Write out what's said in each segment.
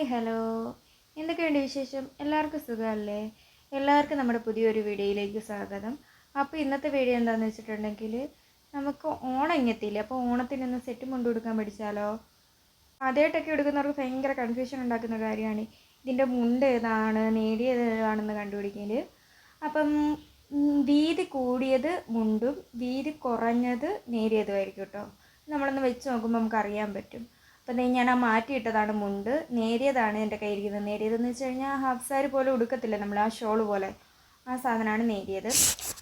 Hi hello എന്തൊക്കെയുണ്ട് വിശേഷം? എല്ലാവർക്കും സുഖമല്ലേ? എല്ലാവർക്കും നമ്മുടെ പുതിയൊരു വീഡിയോയിലേക്ക് സ്വാഗതം. അപ്പോൾ ഇന്നത്തെ വീഡിയോ എന്താണെന്ന് വെച്ചിട്ടുണ്ടെങ്കിൽ നമുക്ക് ഓണം ഇങ്ങെത്തിയില്ലേ അപ്പോൾ ഓണത്തിനൊന്ന് സെറ്റ് മുണ്ട് കൊടുക്കാൻ പഠിച്ചാലോ? ആദ്യമായിട്ടൊക്കെ എടുക്കുന്നവർക്ക് ഭയങ്കര കൺഫ്യൂഷൻ ഉണ്ടാക്കുന്ന കാര്യമാണ്. ഇതിന്റെ മുണ്ട് ഏതാണ് നേടിയത് ഏതാണെന്ന് കണ്ടുപിടിക്കൽ അപ്പം വീതി കൂടിയത് മുണ്ടും വീതി കുറഞ്ഞത് നേരിയതുമായിരിക്കും കേട്ടോ. നമ്മളൊന്ന് വെച്ച് നോക്കുമ്പോൾ നമുക്ക് അറിയാൻ പറ്റും. അപ്പം ഞാൻ ആ മാറ്റിയിട്ടതാണ് മുണ്ട്. നേരിയതാണ് എന്റെ കയ്യിരിക്കുന്നത് നേരിയതെന്ന് വെച്ച് കഴിഞ്ഞാൽ ഹാഫ് സാരി പോലെ ഉടുക്കത്തില്ല നമ്മൾ ആ ഷോൾ പോലെ? ആ സാധനമാണ് നേരിയത്.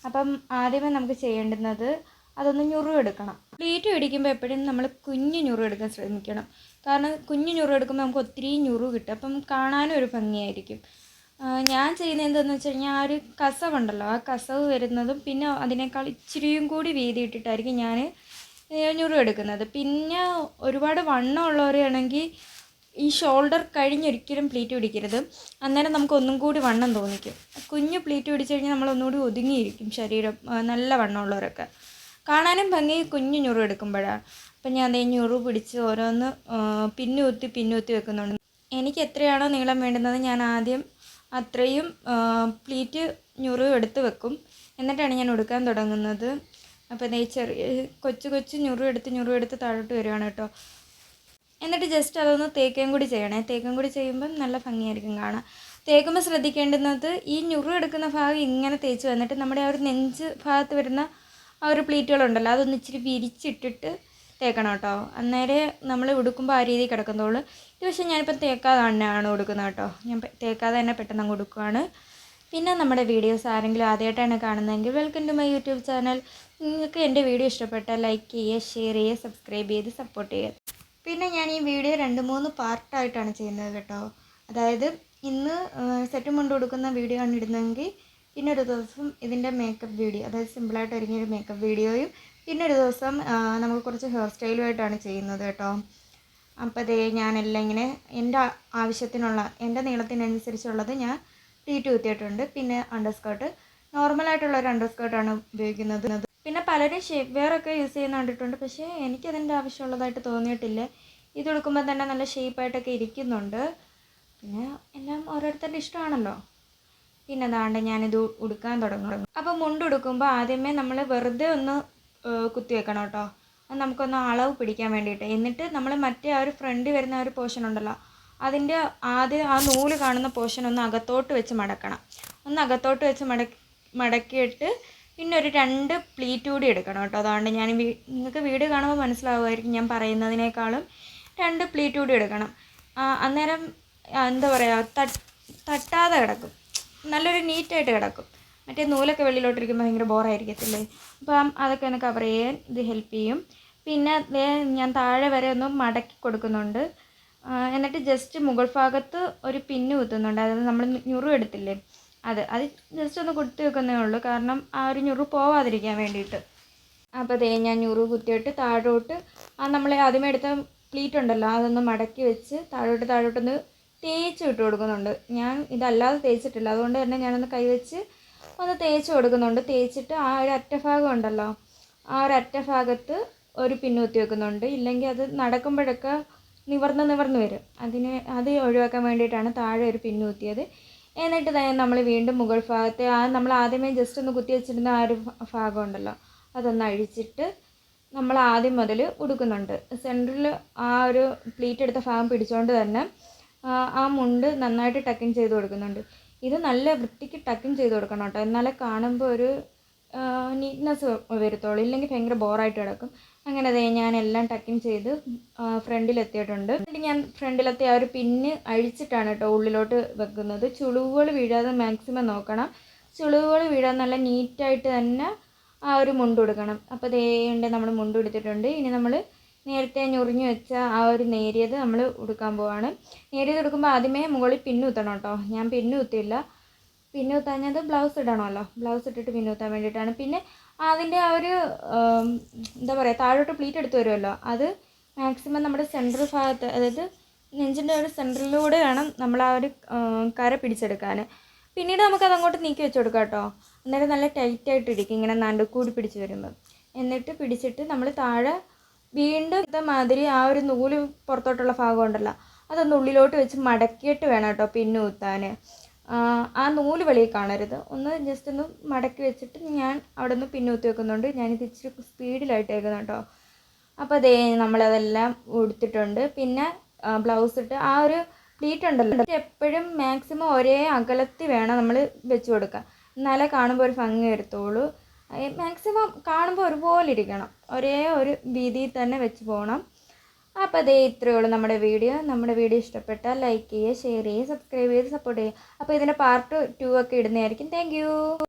അപ്പം ആദ്യമേ നമുക്ക് ചെയ്യേണ്ടുന്നത് അതൊന്ന് ഞുറു എടുക്കണം. പ്ലേറ്റ് പിടിക്കുമ്പോൾ എപ്പോഴും നമ്മൾ കുഞ്ഞ് ഞുറു എടുക്കാൻ ശ്രമിക്കണം. കാരണം കുഞ്ഞ് ഞുറു എടുക്കുമ്പോൾ നമുക്ക് ഒത്തിരി ഞുറു കിട്ടും. അപ്പം കാണാനും ഒരു ഭംഗിയായിരിക്കും. ഞാൻ ചെയ്യുന്നത് എന്താണെന്ന് വെച്ച് കഴിഞ്ഞാൽ ആ ഒരു കസവുണ്ടല്ലോ. ആ കസവ് വരുന്നതും പിന്നെ അതിനേക്കാൾ ഇച്ചിരിയും കൂടി വീതി ഇട്ടിട്ടായിരിക്കും ഞാൻ ഞുറു എടുക്കുന്നത്. പിന്നെ ഒരുപാട് വണ്ണം ഉള്ളവരെയാണെങ്കിൽ ഈ ഷോൾഡർ കഴിഞ്ഞൊരിക്കലും പ്ലീറ്റ് പിടിക്കരുത്. അന്നേരം നമുക്ക് ഒന്നും കൂടി വണ്ണം തോന്നിക്കും. കുഞ്ഞ് പ്ലീറ്റ് പിടിച്ചു കഴിഞ്ഞാൽ നമ്മൾ ഒന്നുകൂടി ഒതുങ്ങിയിരിക്കും ശരീരം നല്ല വണ്ണമുള്ളവരൊക്കെ കാണാനും ഭംഗി കുഞ്ഞു ഞുറു എടുക്കുമ്പോഴാണ് അപ്പം ഞാൻ അതേ ഞുറു പിടിച്ച് ഓരോന്ന് ആ, പിന്നുകുത്തി പിന്നുകുത്തി വെക്കുന്നുണ്ട്. എനിക്ക് എത്രയാണോ നീളം വേണ്ടുന്നത് ഞാൻ ആദ്യം അത്രയും പ്ലീറ്റ് ഞുറു എടുത്ത് വെക്കും. എന്നിട്ടാണ് ഞാൻ ഉടുക്കാൻ തുടങ്ങുന്നത്. അപ്പോൾ നെയ് ചെറിയ കൊച്ചു കൊച്ചു ഞുറു എടുത്ത് ഞുറു എടുത്ത് താഴോട്ട് വരുവാണ് കേട്ടോ. എന്നിട്ട് ജസ്റ്റ് അതൊന്ന് തേക്കുകയും കൂടി ചെയ്യണേ. തേക്കും കൂടി ചെയ്യുമ്പം നല്ല ഭംഗിയായിരിക്കും കാണാൻ. തേക്കുമ്പോൾ ശ്രദ്ധിക്കേണ്ടുന്നത് ഈ ഞുറു എടുക്കുന്ന ഭാഗം ഇങ്ങനെ തേച്ച് വന്നിട്ട് നമ്മുടെ ആ ഒരു നെഞ്ച് ഭാഗത്ത് വരുന്ന ആ ഒരു പ്ലീറ്റുകളുണ്ടല്ലോ അതൊന്ന് ഇച്ചിരി വിരിച്ചിട്ടിട്ട് തേക്കണം കേട്ടോ. അന്നേരം നമ്മൾ ഉടുക്കുമ്പോൾ ആ രീതിയിൽ കിടക്കുന്നതുള്ളൂ ഇത് പക്ഷേ ഞാനിപ്പോൾ തേക്കാതെ തന്നെയാണ് ഉടുക്കുന്നത് കേട്ടോ. ഞാൻ തേക്കാതെ തന്നെ പെട്ടെന്ന് അങ്ങ് പിന്നെ നമ്മുടെ വീഡിയോസ് ആരെങ്കിലും ആദ്യമായിട്ടാണ് കാണുന്നതെങ്കിൽ welcome to my YouTube channel നിങ്ങൾക്ക് എന്റെ വീഡിയോ ഇഷ്ടപ്പെട്ടാൽ ലൈക്ക് ചെയ്യുക ഷെയർ ചെയ്യുക സബ്സ്ക്രൈബ് ചെയ്ത് സപ്പോർട്ട് ചെയ്യുക. പിന്നെ ഞാൻ ഈ വീഡിയോ രണ്ട് മൂന്ന് പാർട്ടായിട്ടാണ് ചെയ്യുന്നത് കേട്ടോ. അതായത് ഇന്ന് സെറ്റ് മുണ്ട് കൊടുക്കുന്ന വീഡിയോ ആണ് ഇടുന്നതെങ്കിൽ പിന്നെ ഒരു ദിവസം ഇതിന്റെ മേക്കപ്പ് വീഡിയോ അതായത് സിമ്പിളായിട്ട് ഒരുങ്ങിയ ഒരു മേക്കപ്പ് വീഡിയോയും പിന്നെ ഒരു ദിവസം നമുക്ക് കുറച്ച് ഹെയർ സ്റ്റൈലുമായിട്ടാണ് ചെയ്യുന്നത് കേട്ടോ. അപ്പോൾ അതേ ഞാനെല്ലാം ഇങ്ങനെ എന്റെ ആവശ്യത്തിനുള്ള എന്റെ നീളത്തിനനുസരിച്ചുള്ളത് ഞാൻ പ്ലീറ്റ് കുത്തിയിട്ടുണ്ട് പിന്നെ അണ്ടർ സ്കേർട്ട് നോർമലായിട്ടുള്ള ഒരു അണ്ടർ സ്കേർട്ടാണ് ഉപയോഗിക്കുന്നത്. പിന്നെ പലരും ഷേപ്പ് വെയർ ഒക്കെ യൂസ് ചെയ്യുന്ന കണ്ടിട്ടുണ്ട്. പക്ഷേ എനിക്കതിന്റെ ആവശ്യമുള്ളതായിട്ട് തോന്നിയിട്ടില്ല. ഇത് എടുക്കുമ്പോൾ തന്നെ നല്ല ഷേപ്പായിട്ടൊക്കെ ഇരിക്കുന്നുണ്ട്. പിന്നെ എല്ലാം ഓരോരുത്തരുടെ ഇഷ്ടമാണല്ലോ. പിന്നെ അതാണ്ട് ഞാനിത് ഉടുക്കാൻ തുടങ്ങും അപ്പോൾ മുണ്ട് ഉടുക്കുമ്പോൾ ആദ്യമേ നമ്മൾ വെറുതെ ഒന്ന് കുത്തി വെക്കണം കേട്ടോ. അത് നമുക്കൊന്ന് അളവ് പിടിക്കാൻ വേണ്ടിയിട്ട്. എന്നിട്ട് നമ്മൾ മറ്റേ ആ ഒരു ഫ്രണ്ട് വരുന്ന ആ ഒരു പോർഷൻ ഉണ്ടല്ലോ. അതിന്റെ ആദ്യം ആ നൂൽ കാണുന്ന പോർഷൻ ഒന്ന് അകത്തോട്ട് വെച്ച് മടക്കണം. ഒന്ന് അകത്തോട്ട് വെച്ച് മടക്കി മടക്കിയിട്ട് പിന്നെ ഒരു രണ്ട് പ്ലീറ്റ് കൂടി എടുക്കണം കേട്ടോ. അതുകൊണ്ട് ഞാൻ നിങ്ങൾക്ക് വീട് കാണുമ്പോൾ മനസ്സിലാവുമായിരിക്കും ഞാൻ പറയുന്നതിനേക്കാളും രണ്ട് പ്ലീറ്റ് കൂടി എടുക്കണം. അന്നേരം എന്താ പറയുക തട്ട് തട്ടാതെ കിടക്കും. നല്ലൊരു നീറ്റായിട്ട് കിടക്കും. മറ്റേ നൂലൊക്കെ വെള്ളിയിലോട്ടിരിക്കുമ്പോൾ ഭയങ്കര ബോറായിരിക്കത്തില്ലേ? അപ്പം അതൊക്കെ ഒന്ന് കവർ ചെയ്യാൻ ഇത് ഹെൽപ്പ് ചെയ്യും. പിന്നെ ഞാൻ താഴെ വരെ ഒന്ന് മടക്കി കൊടുക്കുന്നുണ്ട്. എന്നിട്ട് ജസ്റ്റ് മുകൾ ഭാഗത്ത് ഒരു പിന്ന് കുത്തുന്നുണ്ട്. അതായത് നമ്മൾ ഞുറു എടുത്തില്ലേ? അത് അത് ജസ്റ്റ് ഒന്ന് കുത്തി വെക്കുന്നേ ഉള്ളൂ. കാരണം ആ ഒരു ഞുറു പോവാതിരിക്കാൻ വേണ്ടിയിട്ട്. അപ്പോൾ ദേ ഞാൻ ഞുറു കുത്തിയിട്ട് താഴോട്ട് ആ നമ്മൾ ആദ്യമേ എടുത്ത പ്ലീറ്റ് ഉണ്ടല്ലോ അതൊന്ന് മടക്കി വെച്ച് താഴോട്ട് താഴോട്ടൊന്ന് തേച്ച് വിട്ട് കൊടുക്കുന്നുണ്ട്. ഞാൻ ഇതല്ലാതെ തേച്ചിട്ടില്ല. അതുകൊണ്ട് തന്നെ ഞാനൊന്ന് കൈവച്ച് ഒന്ന് തേച്ച് കൊടുക്കുന്നുണ്ട്. തേച്ചിട്ട് ആ ഒരു അറ്റഭാഗം ഉണ്ടല്ലോ ആ ഒരു അറ്റഭാഗത്ത് ഒരു പിന്നുത്തി വെക്കുന്നുണ്ട്. ഇല്ലെങ്കിൽ അത് നടക്കുമ്പോഴൊക്കെ നിവർന്ന് നിവർന്ന് വരും. അതിന് അത് ഒഴിവാക്കാൻ വേണ്ടിയിട്ടാണ് താഴെ ഒരു പിന്ന് കുത്തിയത്. എന്നിട്ട് നമ്മൾ വീണ്ടും മുകൾ ഭാഗത്തെ ആ നമ്മൾ ആദ്യമേ ജസ്റ്റ് ഒന്ന് കുത്തി വെച്ചിരുന്ന ആ ഒരു ഭാഗം ഉണ്ടല്ലോ അതൊന്ന് അഴിച്ചിട്ട് നമ്മൾ ആദ്യം മുതൽ ഉടുക്കുന്നുണ്ട്. സെന്ററിൽ ആ ഒരു പ്ലീറ്റ് എടുത്ത ഭാഗം പിടിച്ചുകൊണ്ട് തന്നെ ആ മുണ്ട് നന്നായിട്ട് ടക്കിങ് ചെയ്ത് കൊടുക്കുന്നുണ്ട്. ഇത് നല്ല വൃത്തിക്ക് ടക്കിങ് ചെയ്ത് കൊടുക്കണം കേട്ടോ. എന്നാലേ കാണുമ്പോൾ ഒരു നീറ്റ്നെസ് വരുത്തുള്ളൂ. ഇല്ലെങ്കിൽ ഭയങ്കര ബോറായിട്ട് കിടക്കും. അങ്ങനെ ദേ ഞാൻ എല്ലാം ടക്കിങ് ചെയ്ത് ഫ്രണ്ടിലെത്തിയിട്ടുണ്ട്. എന്നിട്ട് ഞാൻ ഫ്രണ്ടിലെത്തി ആ ഒരു പിന്ന് അഴിച്ചിട്ടാണ് കേട്ടോ ഉള്ളിലോട്ട് വെക്കുന്നത്. ചുളിവുകൾ വീഴാതെ മാക്സിമം നോക്കണം. ചുളിവുകൾ വീഴാതെ നല്ല നീറ്റായിട്ട് തന്നെ ആ ഒരു മുണ്ട് കൊടുക്കണം അപ്പോൾ ദേണ്ട് നമ്മൾ മുണ്ട് എടുത്തിട്ടുണ്ട് ഇനി നമ്മൾ നേരത്തെ ഞൊറിഞ്ഞു വെച്ച ആ ഒരു നേരിയത് നമ്മൾ ഉടുക്കാൻ പോവാണ്. നേരിയത് എടുക്കുമ്പോൾ ആദ്യമേ മുകളിൽ പിന്നു കുത്തണം കേട്ടോ ഞാൻ പിന്നു പിന്നുത്താഞ്ഞത് ബ്ലൗസ് ഇടണമല്ലോ. ബ്ലൗസ് ഇട്ടിട്ട് പിന്നുത്താൻ വേണ്ടിയിട്ടാണ്. പിന്നെ അതിന്റെ ആ ഒരു എന്താ പറയുക താഴോട്ട് പ്ലീറ്റ് എടുത്ത് വരുമല്ലോ. അത് മാക്സിമം നമ്മുടെ സെൻട്രൽ ഭാഗത്ത് അതായത് നെഞ്ചിന്റെ ഒരു സെന്ററിലൂടെ വേണം നമ്മൾ ആ ഒരു കരെ പിടിച്ചെടുക്കാൻ പിന്നീട് നമുക്കത് അങ്ങോട്ട് നീക്കി വെച്ച് കൊടുക്കാം കേട്ടോ. അന്നേരം നല്ല ടൈറ്റായിട്ട് ഇരിക്കും ഇങ്ങനെ നടുക്കൂടി കൂടി പിടിച്ച് വരുമ്പം. എന്നിട്ട് പിടിച്ചിട്ട് നമ്മൾ താഴെ വീണ്ടും മാതിരി ആ ഒരു നൂൽ പുറത്തോട്ടുള്ള ഭാഗം ഉണ്ടല്ലോ അതൊന്ന് ഉള്ളിലോട്ട് വെച്ച് മടക്കിയിട്ട് വേണം കേട്ടോ പിന്നു കുത്താൻ ആ നൂൽ വെളിയിൽ കാണരുത്. ഒന്ന് ജസ്റ്റ് ഒന്ന് മടക്കി വെച്ചിട്ട് ഞാൻ അവിടെ നിന്ന് പിന്നൂത്തി വെക്കുന്നുണ്ട്. ഞാനിത് ഇച്ചിരി സ്പീഡിലായിട്ട് വെക്കുന്നു കേട്ടോ അപ്പോൾ അതേ നമ്മളതെല്ലാം ഉടുത്തിട്ടുണ്ട്. പിന്നെ ബ്ലൗസ് ഇട്ട് ആ ഒരു പ്ലീറ്റ് ഉണ്ടല്ലോ. എപ്പോഴും മാക്സിമം ഒരേ അകലത്തിൽ വേണം നമ്മൾ വെച്ച് കൊടുക്കുക എന്നാലേ കാണുമ്പോൾ ഒരു ഭംഗി വരത്തുള്ളൂ. മാക്സിമം കാണുമ്പോൾ ഒരുപോലെ ഇരിക്കണം. ഒരേ ഒരു രീതിയിൽ തന്നെ വെച്ച് പോകണം. അപ്പോൾ അതേ ഇത്രയേ ഉള്ളൂ നമ്മുടെ വീഡിയോ. നമ്മുടെ വീഡിയോ ഇഷ്ടപ്പെട്ടാൽ ലൈക്ക് ചെയ്യുക ഷെയർ ചെയ്യുക സബ്സ്ക്രൈബ് ചെയ്ത് സപ്പോർട്ട് ചെയ്യുക. അപ്പോൾ ഇതിന്റെ പാർട്ട് ടു ഒക്കെ ഇടുന്നതായിരിക്കും. താങ്ക്